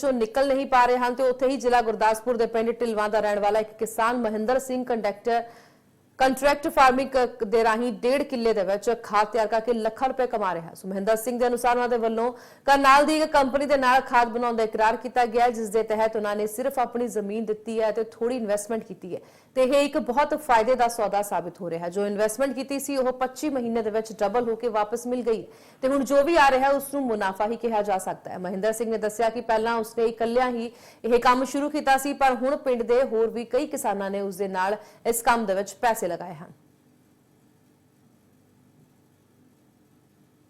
ਵਿੱਚੋਂ ਨਿਕਲ ਨਹੀਂ ਪਾ ਰਹੇ ਹਨ ਤੇ ਉੱਥੇ ਹੀ ਜ਼ਿਲ੍ਹਾ ਗੁਰਦਾਸਪੁਰ ਦੇ ਪਿੰਡ ਢਿਲਵਾਂ ਦਾ ਰਹਿਣ ਵਾਲਾ ਇੱਕ ਕਿਸਾਨ Mahinder Singh conductor contract farming ਦੇ ਰਾਹੀਂ ਡੇਢ ਕਿੱਲੇ ਦੇ ਵਿੱਚ ਖਾਦ ਤਿਆਰ ਕਰਕੇ ਲੱਖਾਂ ਰੁਪਏ ਕਮਾ ਰਿਹਾ ਸੋ ਮਹਿੰਦਰ ਸਿੰਘ ਦੇ ਅਨੁਸਾਰ ਉਹਨਾਂ ਦੇ ਵੱਲੋਂ ਕਰਨਾਲ ਦੀ ਇੱਕ ਕੰਪਨੀ ਦੇ ਨਾਲ ਖਾਦ ਬਣਾਉਣ ਦਾ ਇਕਰਾਰ ਕੀਤਾ ਗਿਆ ਜਿਸ ਦੇ ਤਹਿਤ ਉਹਨਾਂ ਨੇ ਸਿਰਫ ਆਪਣੀ ਜ਼ਮੀਨ ਦਿੱਤੀ ਹੈ ਤੇ ਥੋੜੀ ਇਨਵੈਸਟਮੈਂਟ ਕੀਤੀ ਹੈ। ਤੇ ਇਹ ਇੱਕ ਬਹੁਤ ਫਾਇਦੇ ਦਾ ਸੌਦਾ ਸਾਬਿਤ ਹੋ ਰਿਹਾ ਹੈ। ਜੋ ਇਨਵੈਸਟਮੈਂਟ ਕੀਤੀ ਸੀ, ਉਹ 25 ਮਹੀਨੇ ਦੇ ਵਿੱਚ ਡਬਲ ਹੋ ਕੇ ਵਾਪਸ ਮਿਲ ਗਈ। ਤੇ ਹੁਣ ਜੋ ਵੀ ਆ ਰਿਹਾ ਉਸ ਨੂੰ ਮੁਨਾਫਾ ਹੀ ਕਿਹਾ ਜਾ ਸਕਦਾ ਹੈ। ਮਹਿੰਦਰ ਸਿੰਘ ਨੇ ਦੱਸਿਆ ਕਿ ਪਹਿਲਾਂ ਉਸਨੇ ਇਕੱਲਿਆਂ ਹੀ ਇਹ ਕੰਮ ਸ਼ੁਰੂ ਕੀਤਾ ਸੀ, ਪਰ ਹੁਣ ਪਿੰਡ ਦੇ ਹੋਰ ਵੀ ਕਈ ਕਿਸਾਨਾਂ ਨੇ ਉਸ ਦੇ ਨਾਲ ਇਸ ਕੰਮ ਦੇ ਵਿੱਚ ਪੈਸੇ ਲਗਾਏ ਹਨ।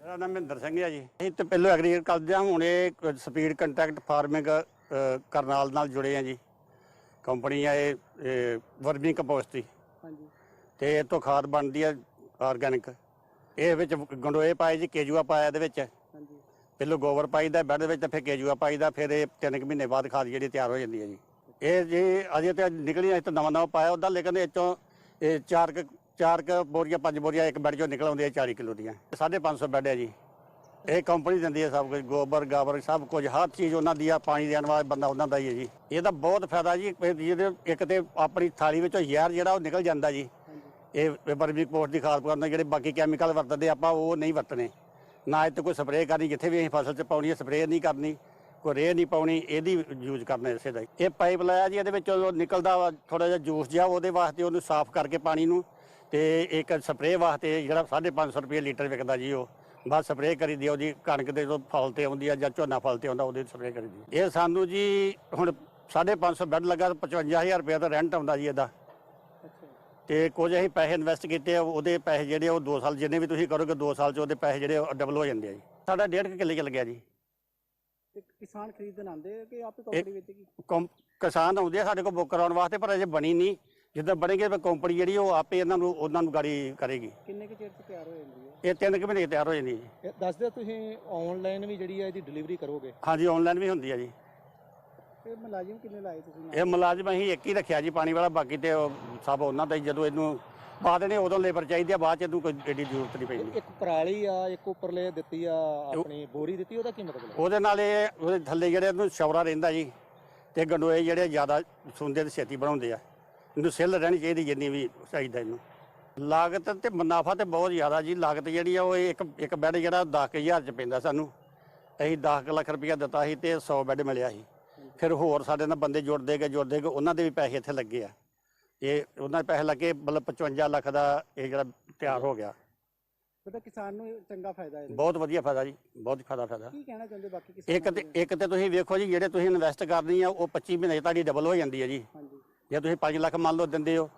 ਮੇਰਾ ਨਾਮ ਮਹਿੰਦਰ ਸਿੰਘ ਹੈ ਜੀ। ਅਸੀਂ ਤੇ ਪਹਿਲੋਂ ਐਗਰੀਕਲਚਰ ਕਰਦੇ ਹਾਂ ਹੁਣ ਇਹ ਸਪੀਡ ਕੰਟੈਕਟ ਫਾਰਮਿੰਗ ਕਰਨਾਲ ਨਾਲ ਜੁੜੇ ਆ ਜੀ। ਕੰਪਨੀ ਆ ਇਹ ਵਰਮੀ ਕੰਪੋਸਟ ਦੀ। ਹਾਂਜੀ। ਤੇ ਇਹ ਤੋਂ ਖਾਦ ਬਣਦੀ ਹੈ ਆਰਗੈਨਿਕ ਇਹ ਵਿੱਚ ਗੰਡੋਏ ਪਾਏ ਜੀ ਕੇਜੂਆ ਪਾਇਆ ਇਹਦੇ ਵਿੱਚ। ਹਾਂਜੀ। ਪਹਿਲੋਂ ਗੋਬਰ ਪਾਈਦਾ ਬੈੱਡ ਦੇ ਵਿੱਚ ਤੇ ਫਿਰ ਕੇਜੂਆ ਪਾਈਦਾ ਫਿਰ ਇਹ ਤਿੰਨ ਕੁ ਮਹੀਨੇ ਬਾਅਦ ਖਾਦ ਜਿਹੜੀ ਤਿਆਰ ਹੋ ਜਾਂਦੀ ਹੈ ਜੀ। ਇਹ ਜੀ ਅਜੇ ਤੇ ਨਿਕਲੀ ਅਜੇ ਤਾਂ ਨਵਾਂ ਨਵਾਂ ਪਾਇਆ ਉਹਦਾ ਲੇਕਿਨ ਇਹ ਚੋਂ ਇਹ ਚਾਰ ਕੁ ਚਾਰ ਕੁ ਬੋਰੀਆਂ, ਪੰਜ ਬੋਰੀਆਂ, ਇੱਕ ਬੈੱਡ ਚੋਂ ਨਿਕਲ ਆਉਂਦੀਆਂ 40 ਕਿਲੋ ਦੀਆਂ। 550 ਬੈੱਡ ਹੈ ਜੀ। ਇਹ ਕੰਪਨੀ ਦਿੰਦੀ ਹੈ ਸਭ ਕੁਝ, ਗੋਬਰ, ਗਾਬਰ, ਸਭ ਕੁਝ, ਹਰ ਚੀਜ਼ ਉਹਨਾਂ ਦੀ ਆ, ਪਾਣੀ ਦੇਣ ਵਾਲਾ ਬੰਦਾ ਉਹਨਾਂ ਦਾ ਹੀ ਹੈ ਜੀ। ਇਹਦਾ ਬਹੁਤ ਫਾਇਦਾ ਜੀ, ਇਹ ਜਿਹਦੇ ਇੱਕ ਤੇ ਆਪਣੀ ਥਾਲੀ ਵਿੱਚੋਂ ਜ਼ਹਿਰ ਜਿਹੜਾ ਉਹ ਨਿਕਲ ਜਾਂਦਾ ਜੀ। ਇਹ ਵਰਮੀ ਕੰਪੋਸਟ ਦੀ ਖਾਦ ਪਾਉਂਦੇ ਜਿਹੜੇ ਬਾਕੀ ਕੈਮੀਕਲ ਵਰਤਦੇ ਆਪਾਂ ਉਹ ਨਹੀਂ ਵਰਤਣੇ। ਨਾ ਇਹ ਤੇ ਕੋਈ ਸਪਰੇਅ ਕਰਨੀ, ਜਿੱਥੇ ਵੀ ਅਸੀਂ ਫਸਲ 'ਚ ਪਾਉਣੀ ਹੈ ਸਪਰੇਅ ਨਹੀਂ ਕਰਨੀ। ਕੋਈ ਰੇਹ ਨਹੀਂ ਪਾਉਣੀ, ਇਹਦੀ ਯੂਜ਼ ਕਰਨਾ ਇਸੇ ਦਾ ਹੀ। ਇਹ ਪਾਈਪ ਲਾਇਆ ਜੀ, ਇਹਦੇ ਵਿੱਚੋਂ ਉਹ ਨਿਕਲਦਾ ਵਾ ਥੋੜਾ ਜਿਹਾ ਜੂਸ ਜਿਹਾ, ਉਹਦੇ ਵਾਸਤੇ ਉਹਨੂੰ ਸਾਫ਼ ਕਰਕੇ ਪਾਣੀ ਨੂੰ ਤੇ ਇੱਕ ਸਪਰੇਅ ਵਾਸਤੇ ਜਿਹੜਾ 550 ਰੁਪਏ ਲੀਟਰ ਵਿਕਦਾ ਜੀ ਉਹ। ਬਸ ਸਪਰੇਅ ਕਰੀ ਦਿਓ ਜੀ, ਕਣਕ ਦੇ ਜਦੋਂ ਫਲ ਤੇ ਆਉਂਦੀ ਆ ਜਾਂ ਝੋਨਾ ਫਲ ਤੇ ਆਉਂਦਾ, ਉਹਦੇ ਸਪਰੇਅ ਕਰੀ ਦਿਓ। ਇਹ ਸਾਨੂੰ ਜੀ ਹੁਣ 550 ਬੈੱਡ ਲੱਗਾ ਤਾਂ 55000 ਰੁਪਏ ਦਾ ਰੈਂਟ ਆਉਂਦਾ ਜੀ ਇਹਦਾ। ਅੱਛਾ ਤੇ ਕੁਝ ਅਸੀਂ ਪੈਸੇ ਇਨਵੈਸਟ ਕੀਤੇ ਆ, ਉਹਦੇ ਪੈਸੇ ਜਿਹੜੇ ਉਹ 2 ਸਾਲ ਜਿੰਨੇ ਵੀ ਤੁਸੀਂ ਕਰੋਗੇ 2 ਸਾਲ ਚ ਉਹਦੇ ਪੈਸੇ ਜਿਹੜੇ ਡਬਲ ਹੋ ਜਾਂਦੇ ਆ ਜੀ। ਸਾਡਾ ਡੇਢ ਕੁ ਕਿੱਲੇ 'ਚ ਲੱਗਿਆ ਜੀ। ਤੇ ਕਿਸਾਨ ਖਰੀਦਣ ਆਉਂਦੇ ਆ ਕਿ ਆਪੇ ਕੰਪਨੀ ਵਿੱਚ ਕੀ? ਕੰਪ- ਕਿਸਾਨ ਆਉਂਦੇ ਆ ਸਾਡੇ ਕੋਲ ਬੁੱਕ ਕਰਾਉਣ ਵਾਸਤੇ ਪਰ ਅਜੇ ਬਣੀ ਨਹੀਂ। ਜਿੱਦਾਂ ਬਣੇਗੀ ਤਾਂ ਕੰਪਨੀ ਜਿਹੜੀ ਉਹ ਆਪੇ ਇਹਨਾਂ ਨੂੰ ਉਹਨਾਂ ਨੂੰ ਗਾੜੀ ਕਰੇਗੀ। ਕਿੰਨੇ ਕੁ ਚਿਰ ਚ ਤਿਆਰ ਹੋ ਜਾਂਦੀ ਹੈ? ਇਹ ਤਿੰਨ ਕੁ ਮਹੀਨੇ 'ਚ ਤਿਆਰ ਹੋ ਜਾਂਦੀ ਹੈ ਜੀ। ਇਹ ਦੱਸਦੇ ਤੁਸੀਂ ਆਨਲਾਈਨ ਵੀ ਜਿਹੜੀ ਹੈ ਇਹਦੀ ਡਿਲੀਵਰੀ ਕਰੋਗੇ? ਹਾਂਜੀ ਆਨਲਾਈਨ ਵੀ ਹੁੰਦੀ ਆ ਜੀ। ਤੇ ਮੁਲਾਜ਼ਮ ਕਿੰਨੇ ਲਾਏ ਤੁਸੀਂ? ਨਾਲ? ਇਹ ਮੁਲਾਜ਼ਮ ਅਸੀਂ ਇੱਕ ਹੀ ਰੱਖਿਆ ਜੀ ਪਾਣੀ ਵਾਲਾ ਬਾਕੀ ਤੇ ਉਹ ਸਭ ਉਹਨਾਂ ਦਾ ਹੀ ਜਦੋਂ ਇਹਨੂੰ ਪਾ ਦੇਣੇ ਉਦੋਂ ਲੇਬਰ ਚਾਹੀਦੀ ਆ ਬਾਅਦ ਚ ਇਹਨੂੰ ਕੋਈ ਏਡੀ ਜ਼ਰੂਰਤ ਨਹੀਂ ਪੈਂਦੀ। ਇੱਕ ਪਰਾਲੀ ਆ ਇੱਕ ਉੱਪਰਲੇ ਦਿੱਤੀ ਆ ਆਪਣੀ ਬੋਰੀ ਦਿੱਤੀ ਉਹਦਾ ਕੀ ਮਤਲਬ ਹੈ? ਉਹਦੇ ਨਾਲ ਇਹ ਉਹਦੇ ਥੱਲੇ ਜਿਹੜੇ ਇਹਨੂੰ ਸ਼ੌਰਾ ਰਹਿੰਦਾ ਜੀ ਤੇ ਗੰਡੋਏ ਜਿਹੜੇ ਜ਼ਿਆਦਾ ਸੁੰਦੇ ਤੇ ਛੇਤੀ ਬਣਾਉਂਦੇ ਆ। ਇਹਨੂੰ ਸਿੱਲ ਰਹਿਣੀ ਚਾਹੀਦੀ ਜਿੰਨੀ ਵੀ ਚਾਹੀਦਾ ਇਹਨੂੰ। ਲਾਗਤ ਤੇ ਮੁਨਾਫਾ ਤੇ ਬਹੁਤ ਜ਼ਿਆਦਾ ਜੀ ਲਾਗਤ ਜਿਹੜੀ ਆ ਉਹ ਇੱਕ ਇੱਕ ਬੈੱਡ ਜਿਹੜਾ 10000 ਚ ਪੈਂਦਾ ਸਾਨੂੰ। ਅਸੀਂ 10 ਕੁ ਲੱਖ ਰੁਪਇਆ ਦਿੱਤਾ ਸੀ ਤੇ 100 ਬੈੱਡ ਮਿਲਿਆ ਸੀ। ਫਿਰ ਹੋਰ ਸਾਡੇ ਨਾਲ ਬੰਦੇ ਜੁੜਦੇ ਗਏ ਜੁੜਦੇ ਗਏ ਉਹਨਾਂ ਦੇ ਵੀ ਪੈਸੇ ਇੱਥੇ ਲੱਗੇ ਆ। ਇਹ ਉਹਨਾਂ ਦੇ ਪੈਸੇ ਲੱਗੇ ਮਤਲਬ 55 ਲੱਖ ਦਾ ਇਹ ਜਿਹੜਾ ਤਿਆਰ ਹੋ ਗਿਆ। ਮਤਲਬ ਕਿਸਾਨ ਨੂੰ ਇਹ ਚੰਗਾ ਫਾਇਦਾ ਹੈ। ਬਹੁਤ ਵਧੀਆ ਫਾਇਦਾ ਜੀ ਬਹੁਤ ਫਾਇਦਾ ਫਾਇਦਾ। ਕੀ ਕਹਿਣਾ ਚਾਹੁੰਦੇ ਬਾਕੀ ਕਿਸਾਨ ਇੱਕ ਤੇ ਇੱਕ ਤੇ ਤੁਸੀਂ ਵੇਖੋ ਜੀ ਜਿਹੜੇ ਤੁਸੀਂ ਇਨਵੈਸਟ ਕਰਨੀ ਆ ਉਹ 25 ਮਹੀਨੇ ਤੁਹਾਡੀ ਡਬਲ ਹੋ ਜਾਂਦੀ ਹੈ ਜੀ। ਹਾਂਜੀ। ਜੇ ਤੁਸੀਂ 5 ਲੱਖ ਮੰਨ ਲਓ ਦਿੰਦੇ ਹੋ